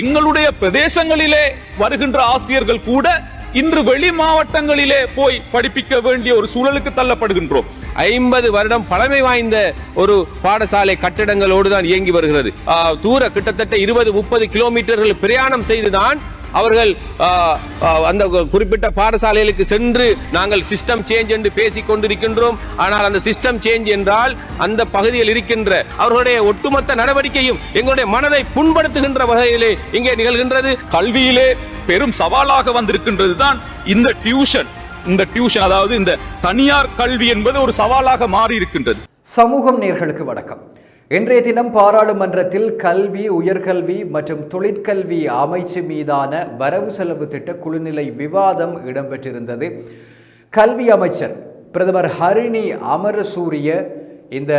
எங்களுடைய பிரதேசங்களிலே வருகின்ற ஆசிரியர்கள் கூட இன்று வெளி மாவட்டங்களிலே போய் படிப்பிக்க வேண்டிய ஒரு சூழலுக்கு தள்ளப்படுகின்றோம். ஐம்பது வருடம் பழமை வாய்ந்த ஒரு பாடசாலை கட்டிடங்களோடு தான் இயங்கி வருகிறது. தூர கிட்டத்தட்ட இருபது முப்பது கிலோமீட்டர்கள் பிரயாணம் செய்துதான் அவர்கள் அந்த குறிப்பிட்ட பாடசாலைகளுக்கு சென்று நாங்கள் சிஸ்டம் சேஞ்ச் என்று பேசிக் கொண்டிருக்கின்றோம். ஆனால் அந்த சிஸ்டம் சேஞ்ச் என்றால் அந்த பகுதியில் இருக்கின்ற அவர்களுடைய ஒட்டுமொத்த நடவடிக்கையும் எங்களுடைய மனதை புண்படுத்துகின்ற வகையிலே இங்கே நிகழ்கின்றது. கல்வியிலே பெரும் சவாலாக வந்திருக்கின்றது தான் இந்த டியூஷன் இந்த டியூஷன் அதாவது இந்த தனியார் கல்வி என்பது ஒரு சவாலாக மாறி இருக்கின்றது சமூகம் நேர்களுக்கு வணக்கம். இன்றைய தினம் பாராளுமன்றத்தில் கல்வி உயர்கல்வி மற்றும் தொழிற்கல்வி அமைச்சு மீதான வரவு செலவு திட்ட குழுநிலை விவாதம் இடம்பெற்றிருந்தது. கல்வி அமைச்சர் பிரதமர் ஹரிணி அமரசூரிய இந்த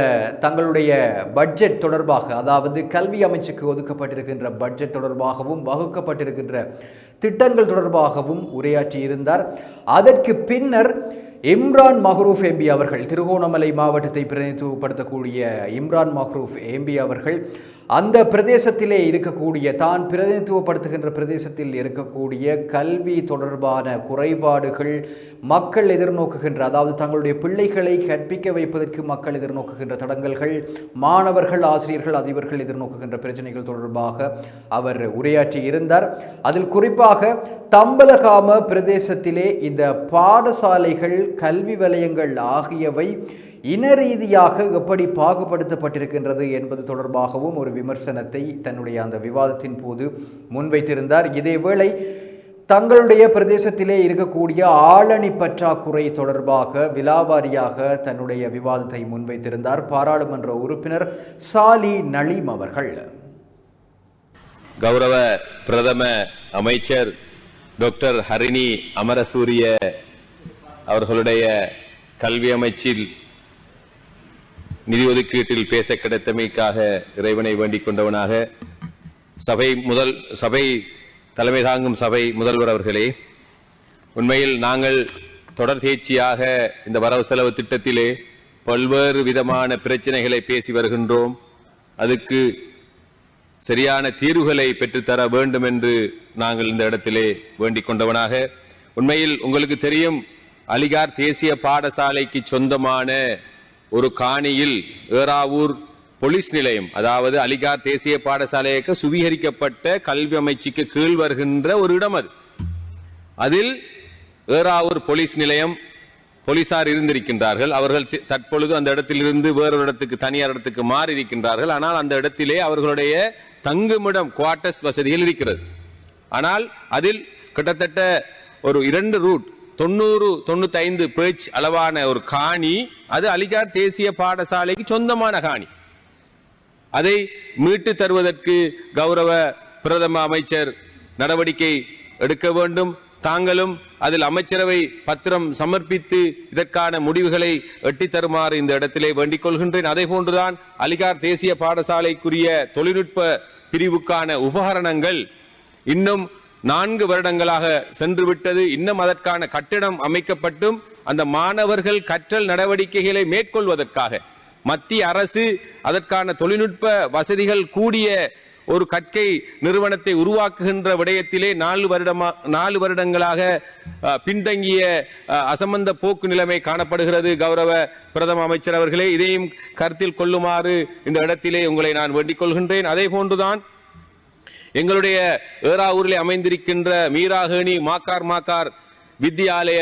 தங்களுடைய பட்ஜெட் தொடர்பாக அதாவது கல்வி அமைச்சுக்கு ஒதுக்கப்பட்டிருக்கின்ற பட்ஜெட் தொடர்பாகவும் வகுக்கப்பட்டிருக்கின்ற திட்டங்கள் தொடர்பாகவும் உரையாற்றியிருந்தார். அதற்கு பின்னர் இம்ரான் மஹ்ரூஃப் எம்பி அவர்கள் திருகோணமலை மாவட்டத்தை பிரதிநிதித்துவப்படுத்தக்கூடிய இம்ரான் மஹ்ரூஃப் எம்பி அவர்கள் அந்த பிரதேசத்திலே இருக்கக்கூடிய தான் பிரதிநிதித்துவப்படுத்துகின்ற பிரதேசத்தில் இருக்கக்கூடிய கல்வி தொடர்பான குறைபாடுகள் மக்கள் எதிர்நோக்குகின்ற அதாவது தங்களுடைய பிள்ளைகளை கற்பிக்க வைப்பதற்கு மக்கள் எதிர்நோக்குகின்ற தடங்கல்கள் மாணவர்கள் ஆசிரியர்கள் அதிபர்கள் எதிர்நோக்குகின்ற பிரச்சனைகள் தொடர்பாக அவர் உரையாற்றி இருந்தார். அதில் குறிப்பாக தம்பலகாம பிரதேசத்திலே இந்த பாடசாலைகள் கல்வி வலயங்கள் ஆகியவை இன ரீதியாக எப்படி பாகுபடுத்தப்பட்டிருக்கின்றது என்பது தொடர்பாகவும் ஒரு விமர்சனத்தை தன்னுடைய அந்த விவாதத்தின் போது முன்வைத்திருந்தார். இதேவேளை தங்களுடைய பிரதேசத்திலே இருக்கக்கூடிய ஆளணி பற்றாக்குறை தொடர்பாக விலாவாரியாக தன்னுடைய விவாதத்தை முன்வைத்திருந்தார். பாராளுமன்ற உறுப்பினர் சாலி நலீம் அவர்கள். கௌரவ பிரதம அமைச்சர் டாக்டர் ஹரிணி அமரசூரிய அவர்களுடைய கல்வி அமைச்சில் நிதி ஒதுக்கீட்டில் பேச கிடைத்தமைக்காக இறைவனை வேண்டிக் கொண்டவனாக சபை முதல் சபை தலைமை தாங்கும் சபை முதல்வர் அவர்களே உண்மையில் நாங்கள் தொடர் இந்த வரவு செலவு திட்டத்திலே பல்வேறு விதமான பிரச்சனைகளை பேசி வருகின்றோம். அதுக்கு சரியான தீர்வுகளை பெற்றுத்தர வேண்டும் என்று நாங்கள் இந்த இடத்திலே வேண்டிக் கொண்டவனாக. உண்மையில் உங்களுக்கு தெரியும் அலிகார் தேசிய பாடசாலைக்கு சொந்தமான ஒரு காணியில் ஏறாவூர் போலீஸ் நிலையம் அதாவது அலிகார் தேசிய பாடசாலைக்கு சுவீகரிக்கப்பட்ட கல்வி அமைச்சுக்கு கீழ் வருகின்ற ஒரு இடம் அது. அதில் ஏறாவூர் போலீஸ் நிலையம் போலீசார் இருந்திருக்கின்றார்கள். அவர்கள் தற்பொழுது அந்த இடத்திலிருந்து வேறொரு இடத்துக்கு தனியார் இடத்துக்கு மாறி இருக்கின்றார்கள் ஆனால் அந்த இடத்திலே அவர்களுடைய தங்குமிடம் குவார்டர்ஸ் வசதிகள் இருக்கிறது. ஆனால் அதில் கிட்டத்தட்ட ஒரு இரண்டு ரூட் தொண்ணூறு தொண்ணூத்தி ஐந்து பேச் அளவான ஒரு காணி அது அலிகார் தேசிய பாடசாலைக்கு சொந்தமான காணி. அதை மீட்டு தருவதற்கு கௌரவ பிரதம அமைச்சர் நடவடிக்கை எடுக்க வேண்டும். தாங்களும் அதில் அமைச்சரவை பத்திரம் சமர்ப்பித்து இதற்கான முடிவுகளை எட்டித் தருமாறு இந்த இடத்திலே வேண்டிக் கொள்கின்றேன். அதே போன்றுதான் அலிகார் தேசிய பாடசாலைக்குரிய தொழில்நுட்ப பிரிவுக்கான உபகரணங்கள் இன்னும் நான்கு வருடங்களாக சென்று விட்டது இன்னும் அதற்கான கட்டிடம் அமைக்கப்பட்டும் அந்த மாணவர்கள் கற்றல் நடவடிக்கைகளை மேற்கொள்வதற்காக. மத்திய அரசு அதற்கான தொழில்நுட்ப வசதிகள் கூடிய ஒரு கற்கை நிறுவனத்தை உருவாக்குகின்ற விடயத்திலே நாலு வருடமா நாலு வருடங்களாக பின்தங்கிய அஹ், அசம்பந்த போக்கு நிலைமை காணப்படுகிறது. கௌரவ பிரதம அமைச்சர் அவர்களே இதையும் கருத்தில் கொள்ளுமாறு இந்த இடத்திலே உங்களை நான் வேண்டிக் கொள்கின்றேன். அதே போன்றுதான் எங்களுடைய ஏறாவூரிலே அமைந்திருக்கின்ற மீராகேணி மாக்கார் மாக்கார் வித்யாலய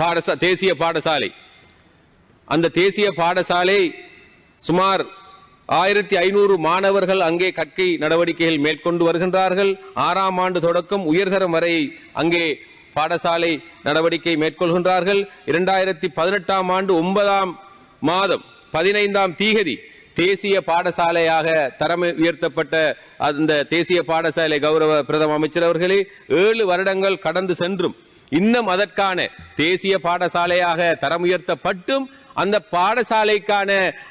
பாடசா தேசிய பாடசாலை. அந்த தேசிய பாடசாலை சுமார் ஆயிரத்தி ஐநூறு மாணவர்கள் அங்கே கற்கை நடவடிக்கைகள் மேற்கொண்டு வருகின்றார்கள். ஆறாம் ஆண்டு தொடக்கம் உயர்தரம் வரை அங்கே பாடசாலை நடவடிக்கை மேற்கொள்கின்றார்கள். இரண்டாயிரத்தி பதினெட்டாம் ஆண்டு ஒன்பதாம் மாதம் பதினைந்தாம் தீகதி தேசிய பாடசாலையாக தரம் உயர்த்தப்பட்ட அந்த தேசிய பாடசாலை கௌரவ பிரதம அமைச்சர் அவர்களே ஏழு வருடங்கள் கடந்து சென்றும். இன்னும் அதற்கான தேசிய பாடசாலையாக தரம் உயர்த்தப்பட்டும் அந்த பாடசாலைக்கான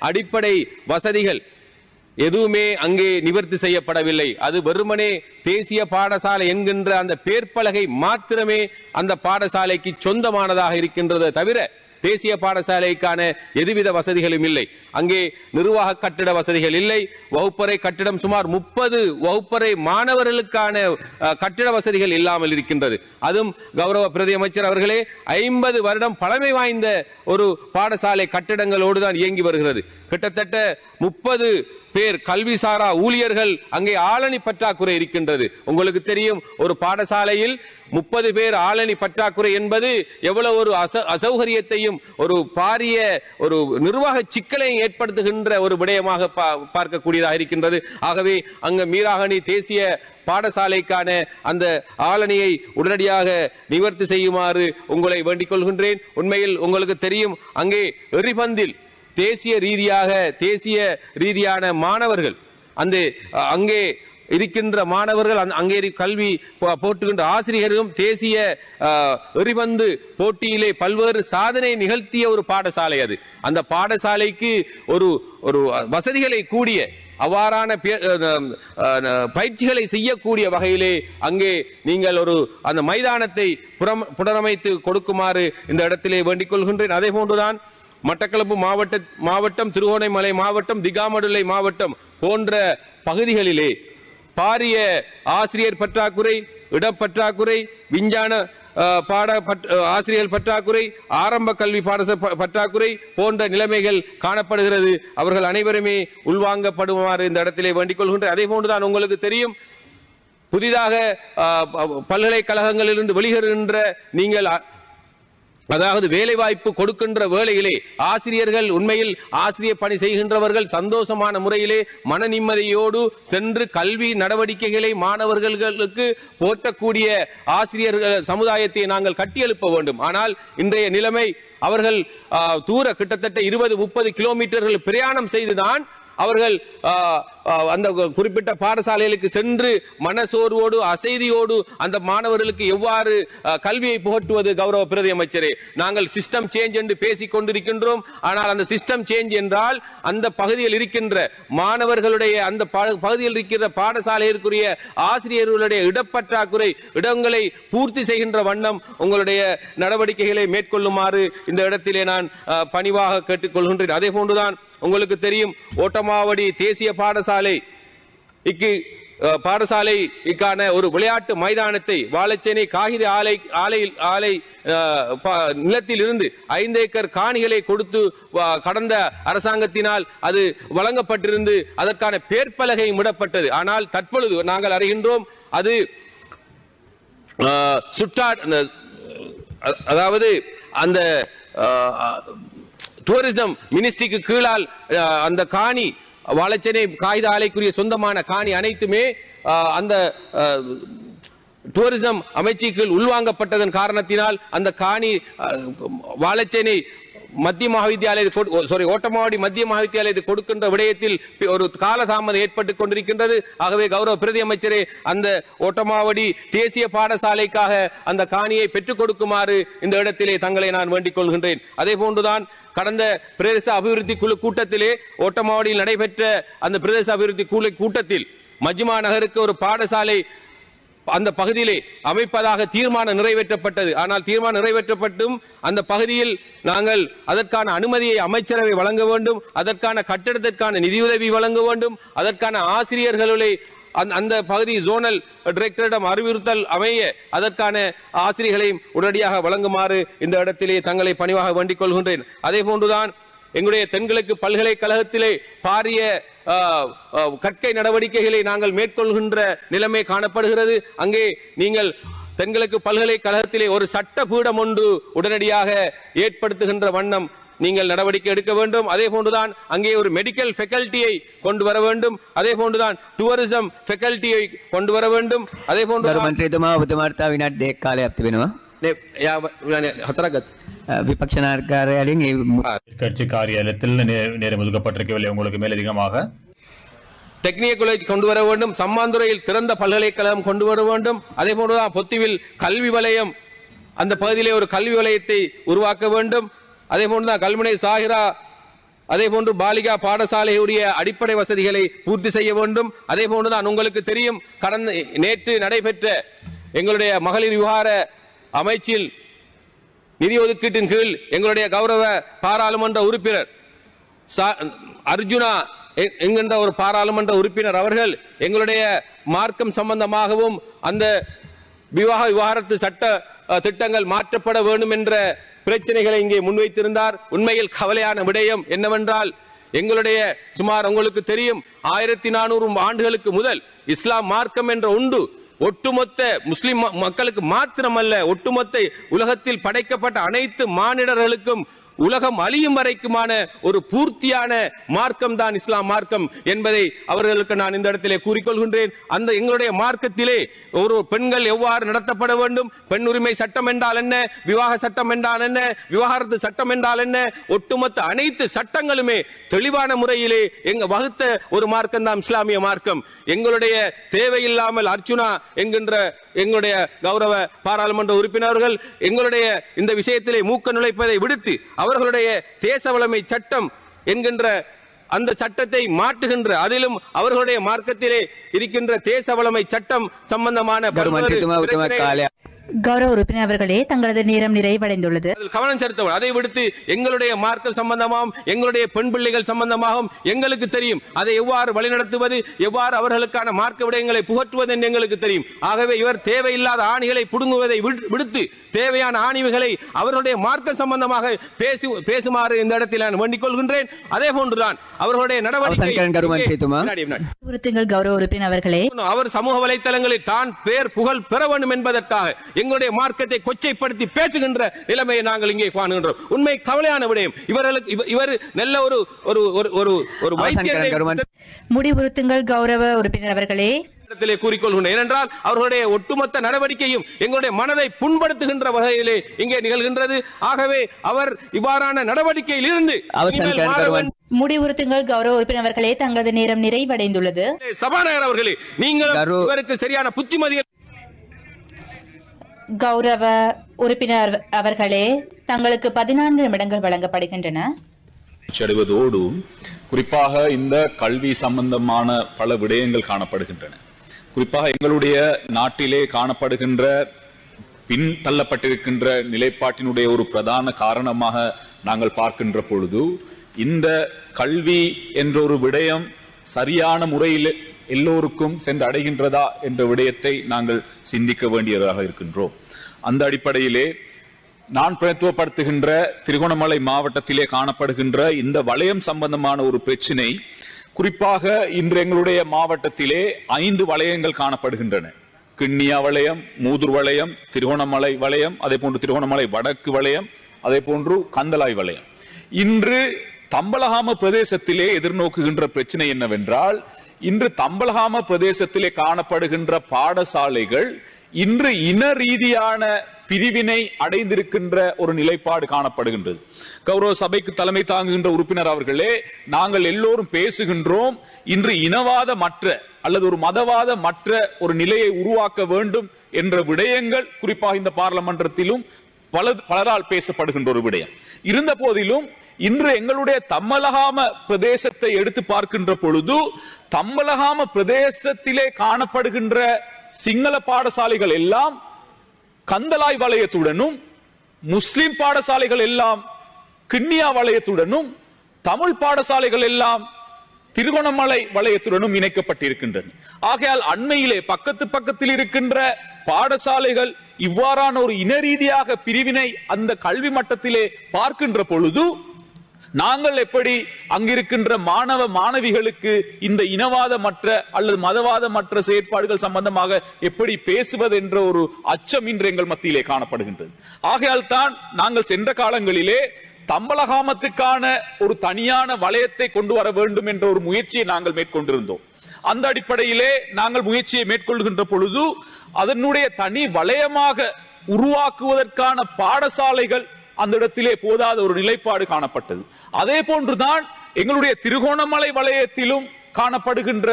அடிப்படை வசதிகள் எதுவுமே அங்கே நிவர்த்தி செய்யப்படவில்லை. அது வெறுமனே தேசிய பாடசாலை என்கின்ற அந்த பேர்பலகை மாத்திரமே அந்த பாடசாலைக்கு சொந்தமானதாக இருக்கின்றதை தவிர தேசிய பாடசாலைக்கான எதுவித வசதிகளும் இல்லை. அங்கே நிர்வாக கட்டிட வசதிகள் இல்லை. வகுப்பறை கட்டிடம் சுமார் முப்பது வகுப்பறை மாணவர்களுக்கான கட்டிட வசதிகள் இல்லாமல் இருக்கின்றது. அதுவும் கௌரவ பிரதி அமைச்சர் அவர்களே ஐம்பது வருடம் பழமை வாய்ந்த ஒரு பாடசாலை கட்டிடங்களோடு தான் இயங்கி வருகிறது. கிட்டத்தட்ட முப்பது பேர் கல்விசாரா ஊழியர்கள் அங்கே ஆளணி பற்றாக்குறை இருக்கின்றது. உங்களுக்கு தெரியும் ஒரு பாடசாலையில் முப்பது பேர் ஆளணி பற்றாக்குறை என்பது எவ்வளவு ஒரு அசௌகரியத்தையும் ஒரு பாரிய ஒரு நிர்வாக சிக்கலையும் ஏற்படுத்துகின்ற ஒரு விடயமாக பா- பார்க்கக்கூடியதாக இருக்கின்றது. ஆகவே அங்க மீராகணி தேசிய பாடசாலைக்கான அந்த ஆளணியை உடனடியாக நிவர்த்தி செய்யுமாறு உங்களை வேண்டிக் கொள்கின்றேன். உண்மையில் உங்களுக்கு தெரியும் அங்கே எரிபந்தில் தேசிய ரீதியாக தேசிய ரீதியான மாணவர்கள் அந்த அங்கே இருக்கின்ற மாணவர்கள் அங்கே கல்வி போட்டுகின்ற ஆசிரியர்களும் தேசிய அ, எறிபந்து போட்டியிலே பல்வேறு சாதனை நிகழ்த்திய ஒரு பாடசாலை அது. அந்த பாடசாலைக்கு ஒரு ஒரு வசதிகளை கூடிய அவ்வாறான பே- அஹ் பயிற்சிகளை செய்யக்கூடிய வகையிலே அங்கே நீங்கள் ஒரு அந்த மைதானத்தை புறம் புனரமைத்து கொடுக்குமாறு இந்த இடத்திலே வேண்டிக் கொள்கின்றேன். அதே போன்றுதான் மட்டக்களப்பு மாவட்ட மாவட்டம் திருகோணமலை மாவட்டம் திகாமடுலை மாவட்டம் போன்ற பகுதிகளிலே பாரிய ஆசிரியர் பற்றாக்குறை இடப்பற்றாக்குறை விஞ்ஞான பாட ஆசிரியர் பற்றாக்குறை ஆரம்ப கல்வி பாடச பற்றாக்குறை போன்ற நிலைமைகள் காணப்படுகிறது. அவர்கள் அனைவருமே உள்வாங்கப்படுமாறு இந்த இடத்திலே வேண்டிக் கொள்கின்ற அதே போன்றுதான் உங்களுக்கு தெரியும். புதிதாக ப- பல்கலைக்கழகங்களிலிருந்து வெளியேறுகின்ற நீங்கள் அதாவது வேலைவாய்ப்பு கொடுக்கின்ற வேளையிலே ஆசிரியர்கள் உண்மையில் ஆசிரியர் பணி செய்கின்றவர்கள் சந்தோஷமான முறையிலே மன நிம்மதியோடு சென்று கல்வி நடவடிக்கைகளை மாணவர்களுக்கு போற்றக்கூடிய ஆசிரியர்கள் சமுதாயத்தை நாங்கள் கட்டியெழுப்ப வேண்டும். ஆனால் இன்றைய நிலைமை அவர்கள் தூர கிட்டத்தட்ட இருபது முப்பது கிலோமீட்டர்கள் பிரயாணம் செய்துதான் அவர்கள் அந்த குறிப்பிட்ட பாடசாலைகளுக்கு சென்று மனசோர்வோடு அசைதியோடு அந்த மாணவர்களுக்கு எவ்வாறு கல்வியை புகட்டுவது கௌரவ பிரதி அமைச்சரே? நாங்கள் சிஸ்டம் சேஞ்ச் என்று பேசிக் கொண்டிருக்கின்றோம். ஆனால் அந்த சிஸ்டம் சேஞ்ச் என்றால் அந்த பகுதியில் இருக்கின்ற மாணவர்களுடைய அந்த பகுதியில் இருக்கின்ற பாடசாலையிற்குரிய ஆசிரியர்களுடைய இடப்பற்றாக்குறை இடங்களை பூர்த்தி செய்கின்ற வண்ணம் உங்களுடைய நடவடிக்கைகளை மேற்கொள்ளுமாறு இந்த இடத்திலே நான் பணிவாக கேட்டுக்கொள்கின்றேன். அதே போன்றுதான் உங்களுக்கு தெரியும் ஓட்டமாவடி தேசிய பாடசாலை பாடசாலை இக்கு பாடசாலை இக்கான ஒரு விளையாட்டு மைதானத்தை வாழைச்சேனை காகித ஆலை ஆலை ஆலை நிலத்தில் இருந்து ஐந்து ஏக்கர் காணிகளை கொடுத்து கடந்த அரசாங்கத்தினால் அது வழங்கப்பட்டிருந்து அதற்கான பேர்பலகை விடப்பட்டது ஆனால் தற்பொழுது நாங்கள் அறிகின்றோம் அது சுற்றா அதாவது அந்த டூரிசம் மினிஸ்ட்ரிக்கு கீழால் அந்த காணி வாழைச்சேனை காகித ஆலைக்குரிய சொந்தமான காணி அனைத்துமே அந்த டூரிசம் அமைச்சுக்குள் உள்வாங்கப்பட்டதன் காரணத்தினால் அந்த காணி வாழைச்சேனை மத்திய மகாவித்தியாலய சாரி ஓட்டமாவடி மத்திய மகாவித்தியாலயத்தை கொடுக்கின்ற விடயத்தில் ஒரு காலதாமதம் ஏற்பட்டுக் கொண்டிருக்கின்றது. ஆகவே கௌரவ பிரதி அமைச்சரே அந்த ஓட்டமாவடி தேசிய பாடசாலைக்காக அந்த காணியை பெற்றுக் கொடுக்குமாறு இந்த இடத்திலே தங்களை நான் வேண்டிக் கொள்கின்றேன். அதே போன்றுதான் கடந்த பிரதேச அபிவிருத்தி குழு கூட்டத்திலே ஓட்டமாவடியில் நடைபெற்ற அந்த பிரதேச அபிவிருத்தி குழு கூட்டத்தில் மஜ்மா நகருக்கு ஒரு பாடசாலை அந்த பகுதியிலே அமைப்பதாக தீர்மானம் நிறைவேற்றப்பட்டது. ஆனால் தீர்மானம் நிறைவேற்றப்பட்டும் அந்த பகுதியில் நாங்கள் அதற்கான அனுமதியை அமைச்சரவை வழங்க வேண்டும் அதற்கான கட்டிடத்திற்கான நிதியுதவி வழங்க வேண்டும் அதற்கான ஆசிரியர்களை அந்த- அந்த பகுதி ஜோனல் டிரெக்டரிடம் அறிவுறுத்தல் அமைய அதற்கான ஆசிரியர்களையும் உடனடியாக வழங்குமாறு இந்த இடத்திலே தங்களை பணிவாக வேண்டிக் கொள்கின்றேன். அதே போன்றுதான் எங்களுடைய தென்கிழக்கு பல்கலைக்கழகத்திலே பாரிய கற்கை நடவடிக்கைகளை நாங்கள் மேற்கொள்கின்ற நிலைமை காணப்படுகிறது. அங்கே நீங்கள் தென்கிழக்கு பல்கலைக்கழகத்திலே ஒரு சட்ட பீடம் ஒன்று உடனடியாக ஏற்படுத்துகின்ற வண்ணம் நீங்கள் நடவடிக்கை எடுக்க வேண்டும். அதே போன்றுதான் அங்கே ஒரு மெடிக்கல் ஃபெக்கல்ட்டியை கொண்டு வர வேண்டும். அதே போன்றுதான் டூரிசம் ஃபெக்கல்ட்டியை கொண்டு வர வேண்டும். அதே போன்று மந்திரி துமா உத்தமார்த்தா வினாட் விபக்ஷனா இருக்காரு அப்படின்னு கட்சி காரியாலயத்தில் நேரம் ஒதுக்கப்பட்டிருக்கவில்லை. உங்களுக்கு மேலதிகமாக டெக்னிய காலேஜ் கொண்டு வர வேண்டும். சம்மாந்துறையில் திறந்த பல்கலைக்கழகம் கொண்டு வர வேண்டும். அதே போன்றுதான் பொத்திவில் கல்வி வலயம் அந்த பகுதியிலே ஒரு கல்வி வலயத்தை உருவாக்க வேண்டும். அதே போன்றுதான் கல்முனை சாகிரா அதே போன்று பாலிகா பாடசாலையுடைய அடிப்படை வசதிகளை பூர்த்தி செய்ய வேண்டும். அதே போன்றுதான் உங்களுக்கு தெரியும் கடந்த நேற்று நடைபெற்ற எங்களுடைய மகளிர் விவகார அமைச்சில் நிதி ஒதுக்கீட்டின் கீழ் எங்களுடைய கௌரவ பாராளுமன்ற உறுப்பினர் சா- அர்ஜுனா என்கின்ற ஒரு பாராளுமன்ற உறுப்பினர் அவர்கள் எங்களுடைய மார்க்கம் சம்பந்தமாகவும் அந்த விவாக விவகாரத்து சட்ட திட்டங்கள் மாற்றப்பட வேண்டும் என்ற பிரச்சனைகளை இங்கே முன்வைத்திருந்தார். உண்மையில் கவலையான விடயம் என்னவென்றால் எங்களுடைய சுமார் உங்களுக்கு தெரியும் ஆயிரத்தி நானூறு ஆண்டுகளுக்கு முதல் இஸ்லாம் மார்க்கம் என்ற உண்டு ஒட்டுமொத்த முஸ்லிம் மக்களுக்கு மாத்திரமல்ல ஒட்டுமொத்த உலகத்தில் படைக்கப்பட்ட அனைத்து மானிடர்களுக்கும் உலகம் அழியும் வரைக்குமான ஒரு பூர்த்தியான மார்க்கம் தான் இஸ்லாம் மார்க்கம் என்பதை அவர்களுக்கு நான் இந்த இடத்திலே கூறிக்கொள்கின்றேன். அந்த எங்களுடைய மார்க்கத்திலே ஒரு பெண்கள் எவ்வாறு நடத்தப்பட வேண்டும்? பெண் உரிமை சட்டம் என்றால் என்ன? விவாக சட்டம் என்றால் என்ன? விவாகரத்து சட்டம் என்றால் என்ன? ஒட்டுமொத்த அனைத்து சட்டங்களுமே தெளிவான முறையிலே எங்க வகுத்த ஒரு மார்க்கம் தான் இஸ்லாமிய மார்க்கம். எங்களுடைய தேவையில்லாமல் அர்ச்சுனா என்கின்ற எங்களுடைய கௌரவ பாராளுமன்ற உறுப்பினர்கள் எங்களுடைய இந்த விஷயத்திலே மூக்க நுழைப்பதை விடுத்து அவர்களுடைய தேச வளமை சட்டம் என்கின்ற அந்த சட்டத்தை மாற்றுகின்ற அதிலும் அவர்களுடைய மார்க்கத்திலே இருக்கின்ற தேச வளமை சட்டம் சம்பந்தமான கௌரவ உறுப்பினர் அவர்களே தங்களது நேரம் நிறைவடைந்துள்ளது. கவனம் செலுத்தவும் அதை விடுத்து எங்களுடைய மார்க்கம் சம்பந்தமாகவும் எங்களுடைய பெண் பிள்ளைகள் சம்பந்தமாகவும் எங்களுக்கு தெரியும். அதை எவ்வாறு வழிநடத்துவது எவ்வாறு அவர்களுக்கான மார்க்க விடயங்களை புகற்றுவது என்று எங்களுக்கு தெரியும். ஆகவே இவர் தேவையில்லாத ஆணிகளை புடுங்குவதை விடுத்து தேவையான ஆணிவுகளை அவர்களுடைய மார்க்க சம்பந்தமாக பேசி பேசுமாறு இந்த இடத்தில் நான் வேண்டிக் கொள்கின்றேன். அதே போன்றுதான் அவர்களுடைய நடவடிக்கை கௌரவ உறுப்பினர் அவர்களே. அவர் சமூக வலைதளங்களில் தான் பேர் புகழ் பெற வேண்டும் என்பதற்காக. எங்களுடைய மார்க்கத்தை கொச்சைப்படுத்தி பேசுகின்ற நிலைமையை நாங்கள் இங்கே காணுகின்றோம். உண்மை கவலையான விடயம். இவர்களுக்கு இவர் நல்ல ஒரு ஒரு ஒரு ஒரு முடிவுறுத்துங்கள் கௌரவ உறுப்பினர் அவர்களே. ஏனென்றால் அவர்களுடைய ஒட்டுமொத்த நடவடிக்கையும் எங்களுடைய மனதை புண்படுத்துகின்ற வகையிலே இங்கே நிகழ்கின்றது. ஆகவே அவர் இவ்வாறான நடவடிக்கையில் இருந்து முடிவுறுத்துங்கள் கௌரவ உறுப்பினர்களே தங்களது நேரம் நிறைவடைந்துள்ளது. சபாநாயகர் அவர்களே நீங்கள் இவருக்கு சரியான புத்திமதிகள் கௌரவ உறுப்பினர் அவர்களே தங்களுக்கு பதினான்கு நிமிடங்கள் வழங்கப்படுகின்றன. அடைவதோடு குறிப்பாக இந்த கல்வி சம்பந்தமான பல விடயங்கள் காணப்படுகின்றன. குறிப்பாக எங்களுடைய நாட்டிலே காணப்படுகின்ற பின் தள்ளப்பட்டிருக்கின்ற நிலைப்பாட்டினுடைய ஒரு பிரதான காரணமாக நாங்கள் பார்க்கின்ற பொழுது இந்த கல்வி என்ற ஒரு விடயம் சரியான முறையில் எல்லோருக்கும் சென்று அடைகின்றதா என்ற விடயத்தை நாங்கள் சிந்திக்க வேண்டியதாக இருக்கின்றோம். அந்த அடிப்படையிலே நான் பிரத்துவப்படுத்துகின்ற திருகோணமலை மாவட்டத்திலே காணப்படுகின்ற இந்த வளையம் சம்பந்தமான ஒரு பிரச்சினை குறிப்பாக இன்று எங்களுடைய மாவட்டத்திலே ஐந்து வளையங்கள் காணப்படுகின்றன. கிண்ணியா வளையம் மூதூர் வளையம் திருகோணமலை வளையம் அதே போன்று திருகோணமலை வடக்கு வளையம் அதே போன்று கந்தலாய் வளையம். இன்று தம்பலகாம பிரதேசத்திலே எதிர்நோக்குகின்ற பிரச்சனை என்னவென்றால் இன்று தம்பலகாம பிரதேசத்திலே காணப்படுகின்ற பாடசாலைகள் இன்று இன ரீதியான பிரிவினை அடைந்திருக்கின்ற ஒரு நிலைப்பாடு காணப்படுகின்றது. கௌரவ சபைக்கு தலைமை தாங்குகின்ற உறுப்பினர் அவர்களே நாங்கள் எல்லோரும் பேசுகின்றோம் இன்று இனவாத மற்ற அல்லது ஒரு மதவாத மற்ற ஒரு நிலையை உருவாக்க வேண்டும் என்ற விடயங்கள் குறிப்பாக இந்த பார்லமன்றத்திலும் பல பலரால் பேசப்படுகின்ற ஒரு விடயம். இருந்த போதிலும் இன்று எங்களுடைய தம்மலகாம பிரதேசத்தை எடுத்து பார்க்கின்ற பொழுது தம்மலகாம பிரதேசத்திலே காணப்படுகின்ற சிங்கள பாடசாலைகள் எல்லாம் கந்தலாய் வலயத்துடனும் முஸ்லிம் பாடசாலைகள் எல்லாம் கிண்ணியா வளையத்துடனும் தமிழ் பாடசாலைகள் எல்லாம் திருகோணமலை வலயத்துடனும் இணைக்கப்பட்டிருக்கின்றன. ஆகையால் அண்மையிலே பக்கத்து பக்கத்தில் இருக்கின்ற பாடசாலைகள் இவ்வாறான ஒரு இன ரீதியாக பிரிவினை அந்த கல்வி மட்டத்திலே பார்க்கின்ற பொழுது நாங்கள் எப்படி அங்கிருக்கின்ற மாணவ மாணவிகளுக்கு இந்த இனவாத மற்ற அல்லது மதவாத மற்ற செயற்பாடுகள் சம்பந்தமாக எப்படி பேசுவது என்ற ஒரு அச்சம் இன்று எங்கள் மத்தியிலே காணப்படுகின்றது. ஆகையால் தான் நாங்கள் சென்ற காலங்களிலே தம்பலகாமத்துக்கான ஒரு தனியான வளையத்தை கொண்டு வர வேண்டும் என்ற ஒரு முயற்சியை நாங்கள் மேற்கொண்டிருந்தோம். அந்த அடிப்படையிலே நாங்கள் முயற்சியை மேற்கொள்கின்ற பொழுது அதனுடைய தனி வளையமாக உருவாக்குவதற்கான பாடசாலைகள் அந்த இடத்திலே போதாத ஒரு நிலைப்பாடு காணப்பட்டது. அதே போன்றுதான் எங்களுடைய திருகோணமலை வளையத்திலும் காணப்படுகின்ற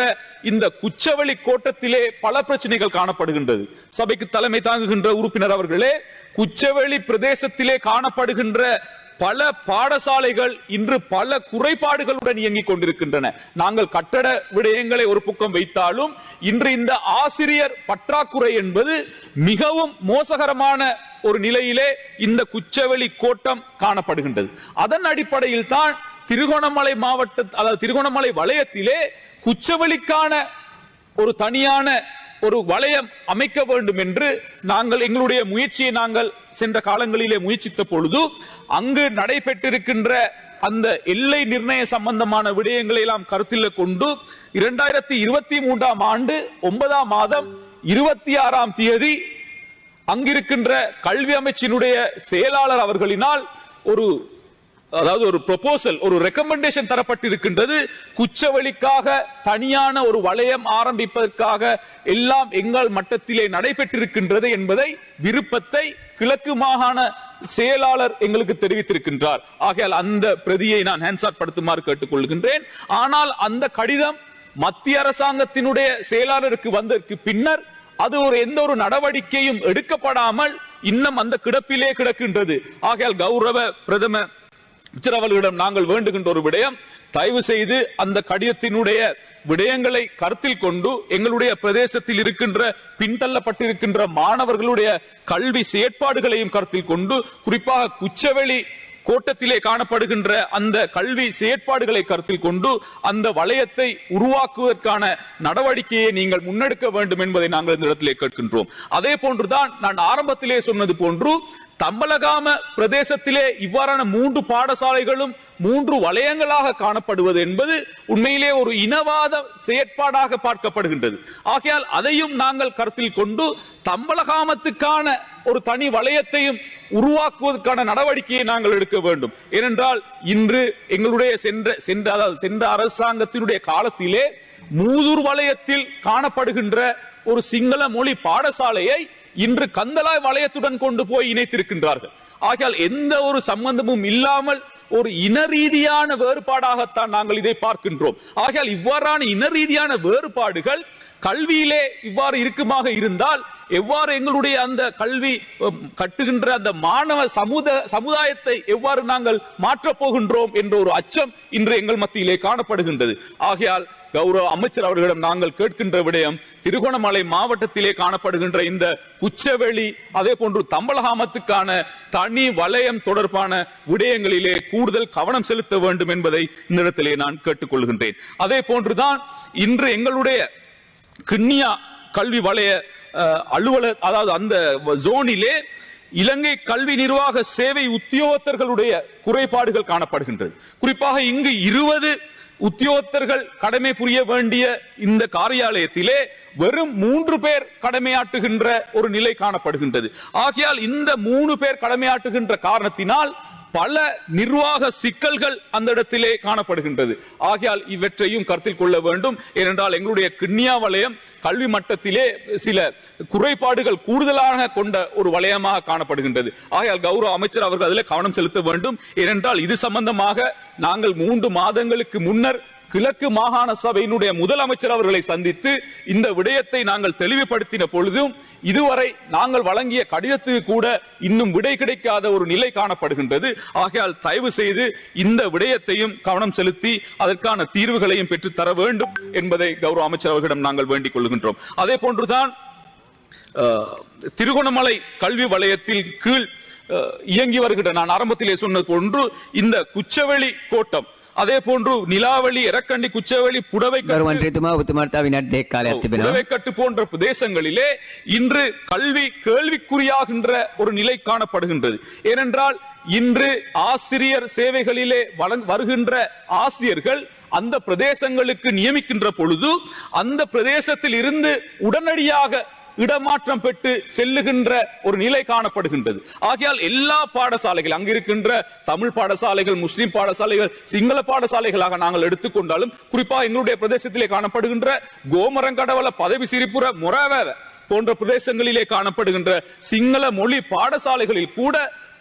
இந்த குச்சவெளி கோட்டத்திலே பல பிரச்சனைகள் காணப்படுகின்றது. சபைக்கு தலைமை தாங்குகின்ற உறுப்பினர் அவர்களே குச்சவெளி பிரதேசத்திலே காணப்படுகின்ற பல பாடசாலைகள் இன்று பல குறைபாடுகளுடன் இயங்கிக் கொண்டிருக்கின்றன. நாங்கள் கட்டட விடயங்களை ஒரு பக்கம் வைத்தாலும் இன்று இந்த ஆசிரியர் பற்றாக்குறை என்பது மிகவும் மோசகரமான ஒரு நிலையிலே இந்த குச்சவெளி கோட்டம் காணப்படுகின்றது. அதன் அடிப்படையில் தான் திருகோணமலை மாவட்ட அதாவது திருகோணமலை வலயத்திலே குச்சவெளிக்கான ஒரு தனியான ஒரு வளையம் அமைக்க வேண்டும் என்று நாங்கள் எங்களுடைய முயற்சியை நாங்கள் சென்ற காலங்களிலே முயற்சித்த பொழுது அங்கு நடைபெற்றிருக்கின்ற அந்த எல்லை நிர்ணய சம்பந்தமான விடயங்களை எல்லாம் கருத்தில் கொண்டு இரண்டாயிரத்தி இருபத்தி மூன்றாம் ஆண்டு ஒன்பதாம் மாதம் இருபத்தி ஆறாம் தேதி அங்கிருக்கின்ற கல்வி அமைச்சினுடைய செயலாளர் அவர்களினால் ஒரு அதாவது ஒரு ப்ரொபோசல் ஒரு ரெக்கமெண்டேஷன் தரப்பட்டிருக்கின்றது. குச்சவெளிக்காக தனியான ஒரு வளையம் ஆரம்பிப்பதற்காக எல்லாம் எங்கள் மட்டத்திலே நடைபெற்றிருக்கின்றது என்பதை விருப்பத்தை கிழக்கு மாகாண செயலாளர் எங்களுக்கு தெரிவித்திருக்கின்றார். ஆகையால் அந்த பிரதியை நான் ஹேண்ட்சாட் படுத்துமாறு கேட்டுக்கொள்கின்றேன். ஆனால் அந்த கடிதம் மத்திய அரசாங்கத்தினுடைய செயலாளருக்கு வந்ததற்கு பின்னர் அது ஒரு எந்த ஒரு நடவடிக்கையும் எடுக்கப்படாமல் இன்னும் அந்த கிடப்பிலே கிடக்கின்றது. ஆகையால் கௌரவ பிரதம அமைச்சர் நாங்கள் வேண்டுகின்ற ஒரு விடயம் தயவு செய்து அந்த கடிதத்தினுடைய விடயங்களை கருத்தில் கொண்டு எங்களுடைய பிரதேசத்தில் இருக்கின்ற பின்தள்ளப்பட்டிருக்கின்ற மாணவர்களுடைய கல்வி செயற்பாடுகளையும் கருத்தில் கொண்டு குறிப்பாக குச்சவெளி கோட்டத்திலே காணப்படுகின்ற அந்த கல்வி செயற்பாடுகளை கருத்தில் கொண்டு அந்த வளையத்தை உருவாக்குவதற்கான நடவடிக்கையை நீங்கள் முன்னெடுக்க வேண்டும் என்பதை நாங்கள் இந்த இடத்திலே கேட்கின்றோம். அதே போன்றுதான் நான் ஆரம்பத்திலே சொன்னது போன்று தம்பலகாம பிரதேசத்திலே இவ்வாறான மூன்று பாடசாலைகளும் மூன்று வளையங்களாக காணப்படுவது என்பது உண்மையிலே ஒரு இனவாத செயற்பாடாக பார்க்கப்படுகின்றது. ஆகையால் அதையும் நாங்கள் கருத்தில் கொண்டு தம்பலகாமத்துக்கான ஒரு தனி வளையத்தையும் உருவாக்குவதற்கான நடவடிக்கையை நாங்கள் எடுக்க வேண்டும். ஏனென்றால் இன்று எங்களுடைய சென்ற சென்ற அதாவது சென்ற அரசாங்கத்தினுடைய காலத்திலே மூதூர் வளையத்தில் காணப்படுகின்ற ஒரு சிங்கள மொழி பாடசாலையை இன்று கந்தலாய் வளையத்துடன் கொண்டு போய் இணைத்திருக்கின்றார்கள். ஆகையால் எந்த ஒரு சம்பந்தமும் இல்லாமல் ஒரு இன ரீதியான வேறுபாடாகத்தான் நாங்கள் இதை பார்க்கின்றோம். ஆகையால் இவ்வாறான இன ரீதியான வேறுபாடுகள் கல்வியிலே இவ்வாறு இருக்குமாக இருந்தால் எவ்வாறு எங்களுடைய அந்த கல்வி கட்டுகின்ற அந்த மாணவ சமுத சமுதாயத்தை எவ்வாறு நாங்கள் மாற்றப் போகின்றோம் என்ற ஒரு அச்சம் இன்று எங்கள் மத்தியிலே காணப்படுகின்றது. ஆகையால் கௌரவ அமைச்சர் அவர்களிடம் நாங்கள் கேட்கின்ற விடயம் திருகோணமலை மாவட்டத்திலே காணப்படுகின்ற இந்த குச்சவெளி அதே போன்று தம்பலகாமத்துக்கான தனி வலயம் தொடர்பான விடயங்களிலே கூடுதல் கவனம் செலுத்த வேண்டும் என்பதை இந்த இடத்திலே நான் கேட்டுக்கொள்கின்றேன். அதே போன்றுதான் இன்று எங்களுடைய கிண்ணியா கல்வி வலய அஹ், அலுவலர் அதாவது அந்த ஜோனிலே இலங்கை கல்வி நிர்வாக சேவை உத்தியோகத்தர்களுடைய குறைபாடுகள் காணப்படுகின்றது. குறிப்பாக இங்கு இருபது உத்தியோகத்தர்கள் கடமை புரிய வேண்டிய இந்த காரியாலயத்திலே வெறும் மூன்று பேர் கடமையாற்றுகின்ற ஒரு நிலை காணப்படுகின்றது. ஆகையால் இந்த மூணு பேர் கடமையாற்றுகின்ற காரணத்தினால் பல நிர்வாக சிக்கல்கள் அந்த இடத்திலே காணப்படுகின்றது. ஆகையால் இவற்றையும் கருத்தில் கொள்ள வேண்டும். ஏனென்றால் எங்களுடைய கிண்ணியா வலயம் கல்வி மட்டத்திலே சில குறைபாடுகள் கூடுதலாக கொண்ட ஒரு வலயமாக காணப்படுகின்றது. ஆகையால் கௌரவ அமைச்சர் அவர்கள் அதில் கவனம் செலுத்த வேண்டும். ஏனென்றால் இது சம்பந்தமாக நாங்கள் மூன்று மாதங்களுக்கு முன்னர் கிழக்கு மாகாண சபையினுடைய முதலமைச்சர் அவர்களை சந்தித்து இந்த விடயத்தை நாங்கள் தெளிவுபடுத்தின பொழுதும் இதுவரை நாங்கள் வழங்கிய கடிதத்துக்கு கூட இன்னும் விடை கிடைக்காத ஒரு நிலை காணப்படுகின்றது. ஆகையால் தயவு செய்து இந்த விடயத்தையும் கவனம் செலுத்தி அதற்கான தீர்வுகளையும் பெற்றுத்தர வேண்டும் என்பதை கௌரவ அமைச்சர் அவர்களிடம் நாங்கள் வேண்டிக் கொள்கின்றோம். அதே போன்றுதான் திருகோணமலை கல்வி வலயத்தில் கீழ் அஹ், இயங்கி வருகின்ற நான் ஆரம்பத்திலே சொன்னது போன்று இந்த குச்சவெளி கோட்டம் அதே போன்று நிலாவளி ಎರಕಂಡಿ ಕುಚ್ಚವಳಿ புடவை கட்டு போன்ற பிரதேசங்களிலே இன்று கல்வி கேள்விக்குறியாகின்ற ஒரு நிலை காணப்படுகின்றது. ஏனென்றால் இன்று ஆசிரியர் சேவைகளிலே வருகின்ற ஆசிரியர்கள் அந்த பிரதேசங்களுக்கு நியமிக்கின்ற பொழுது அந்த பிரதேசத்தில் இருந்து உடனடியாக இடமாற்றம் பெற்று செல்லுகின்ற ஒரு நிலை காணப்படுகின்றது. ஆகையால் எல்லா பாடசாலைகள் அங்கிருக்கின்ற தமிழ் பாடசாலைகள் முஸ்லிம் பாடசாலைகள் சிங்கள பாடசாலைகளாக நாங்கள் எடுத்துக்கொண்டாலும் குறிப்பாக எங்களுடைய பிரதேசத்திலே காணப்படுகின்ற கோமரங்கடவல பதவி சிரிப்புற முறவ போன்ற பிரதேசங்களிலே காணப்படுகின்ற சிங்கள மொழி பாடசாலைகளில் கூட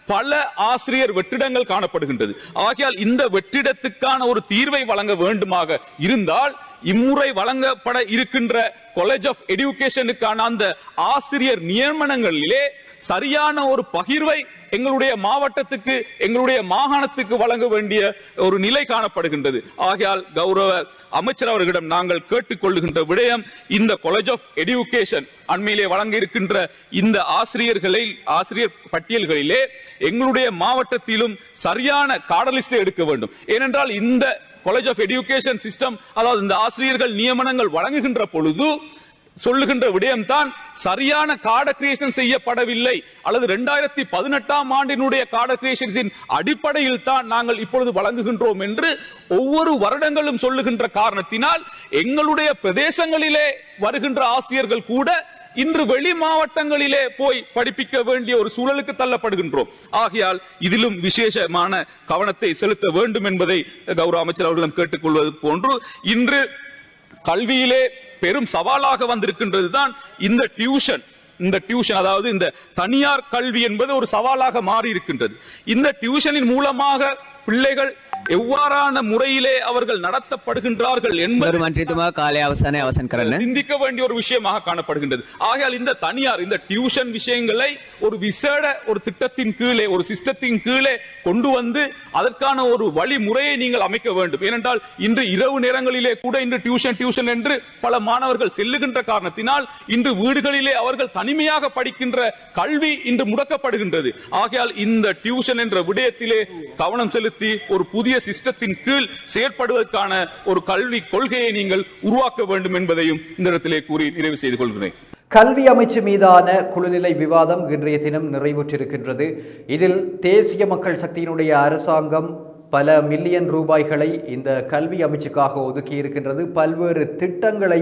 பல ஆசிரியர் வெற்றிடங்கள் காணப்படுகின்றது. ஆகையால் இந்த வெற்றிடத்துக்கான ஒரு தீர்வை வழங்க வேண்டுமாக இருந்தால் இம்முறை வழங்கப்பட இருக்கின்ற காலேஜ் ஆஃப் எடுகேஷனுக்கான அந்த ஆசிரியர் நியமனங்களிலே சரியான ஒரு பகிர்வை எங்களுடைய மாவட்டத்துக்கு எங்களுடைய மாகாணத்துக்கு வழங்க வேண்டிய ஒரு நிலை காணப்படுகின்றது. ஆகையால் கௌரவ அமைச்சர் அவர்களிடம் நாங்கள் கேட்டுக்கொள்ளுகின்ற விடயம் இந்த காலேஜ் ஆஃப் எடுகேஷன் அண்மையிலே வழங்க இருக்கின்ற இந்த ஆசிரியர்களை ஆசிரியர் பட்டியல்களிலே எங்களுடைய மாவட்டத்திலும் சரியான காடலிஸ்டை எடுக்க வேண்டும். ஏனென்றால் இந்த காலேஜ் ஆஃப் எடுகேஷன் சிஸ்டம் அதாவது இந்த ஆசிரியர்கள் நியமனங்கள் வழங்குகின்ற பொழுது சொல்லுகின்ற விடயம்தான் சரியான கார்ட கிரியேஷன் செய்யப்படவில்லை. அல்லது இரண்டாயிரத்தி பதினெட்டாம் ஆண்டினுடைய கார்ட கிரியேஷன்ஸின் அடிப்படையில் தான் நாங்கள் இப்பொழுது வழங்குகின்றோம் என்று ஒவ்வொரு வருடங்களும் சொல்லுகின்ற காரணத்தினால் எங்களுடைய பிரதேசங்களிலே வருகின்ற ஆசிரியர்கள் கூட இன்று வெளி மாவட்டங்களிலே போய் படிப்பிக்க வேண்டிய ஒரு சூழலுக்கு தள்ளப்படுகின்றோம். ஆகையால் இதிலும் விசேஷமான கவனத்தை செலுத்த வேண்டும் என்பதை கௌரவ அமைச்சர் அவர்களிடம் கேட்டுக்கொள்வது போன்று இன்று கல்வியிலே பெரும் சவாலாக வந்திருக்கின்றது தான் இந்த டியூஷன். இந்த டியூஷன் அதாவது இந்த தனியார் கல்வி என்பது ஒரு சவாலாக மாறி இருக்கின்றது இந்த டியூஷனின் மூலமாக பிள்ளைகள் எவ்வாறான முறையிலே அவர்கள் நடத்தப்படுகின்றார்கள் என்பது சிந்திக்க வேண்டிய ஒரு விஷயமாக காணப்படுகின்றது. ஆகையால் இந்த தனியார் இந்த டியூஷன் விஷயங்களை ஒரு விசேட ஒரு திட்டத்தின் கீழே ஒரு சிஸ்டத்தின் கீழே கொண்டு வந்து அதற்கான ஒரு வழிமுறையை நீங்கள் அமைக்க வேண்டும். ஏனென்றால் இன்று இரவு நேரங்களிலே கூட இன்று டியூஷன் டியூஷன் என்று பல மாணவர்கள் செல்லுகின்ற காரணத்தினால் இன்று வீடுகளிலே அவர்கள் தனிமையாக படிக்கின்ற கல்வி இன்று முடக்கப்படுகின்றது. ஆகையால் இந்த டியூஷன் என்ற விடயத்திலே கவனம் செலுத்த ஒரு புதிய சிஸ்டத்தின் கீழ் செயற்படுவதற்கான ஒரு கல்வி கொள்கையை நீங்கள் உருவாக்க வேண்டும் என்பதையும் இந்த இடத்திலே கூறி நிறைவு செய்து கொள்கிறேன். கல்வி அமைச்சு மீதான குழுநிலை விவாதம் இன்றைய தினம் நிறைவுற்றிருக்கின்றது. இதில் தேசிய மக்கள் சக்தியினுடைய அரசாங்கம் பல மில்லியன் ரூபாய்களை இந்த கல்வி அமைச்சுக்காக ஒதுக்கி இருக்கின்றது பல்வேறு திட்டங்களை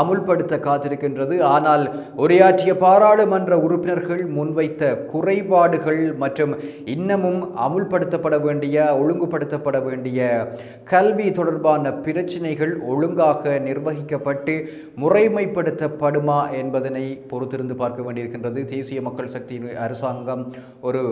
அமுல்படுத்த காத்திருக்கின்றது. ஆனால் உரையாற்றிய பாராளுமன்ற உறுப்பினர்கள் முன்வைத்த குறைபாடுகள் மற்றும் இன்னமும் அமுல்படுத்தப்பட வேண்டிய ஒழுங்குபடுத்தப்பட வேண்டிய கல்வி தொடர்பான பிரச்சினைகள் ஒழுங்காக நிர்வகிக்கப்பட்டு முறைமைப்படுத்தப்படுமா என்பதனை பொறுத்திருந்து பார்க்க வேண்டியிருக்கின்றது. தேசிய மக்கள் சக்தி அரசாங்கம் ஒரு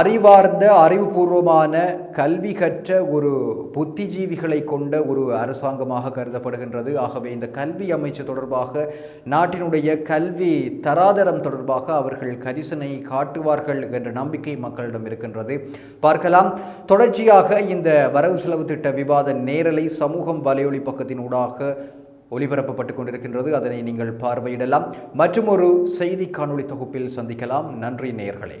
அறிவார்ந்த அறிவுபூர்வமான கல்வி கற்ற ஒரு புத்திஜீவிகளை கொண்ட ஒரு அரசாங்கமாக கருதப்படுகின்றது. ஆகவே இந்த கல்வி அமைச்சு தொடர்பாக நாட்டினுடைய கல்வி தராதரம் தொடர்பாக அவர்கள் கரிசனை காட்டுவார்கள் என்ற நம்பிக்கை மக்களிடம் இருக்கின்றது. பார்க்கலாம். தொடர்ச்சியாக இந்த வரவு செலவு திட்ட விவாத நேரலை சமூகம் வலையொலி பக்கத்தினூடாக ஒளிபரப்பப்பட்டு கொண்டிருக்கின்றது. அதனை நீங்கள் பார்வையிடலாம். மற்றும் ஒரு செய்தி காணொளி தொகுப்பில் சந்திக்கலாம். நன்றி நேர்களே.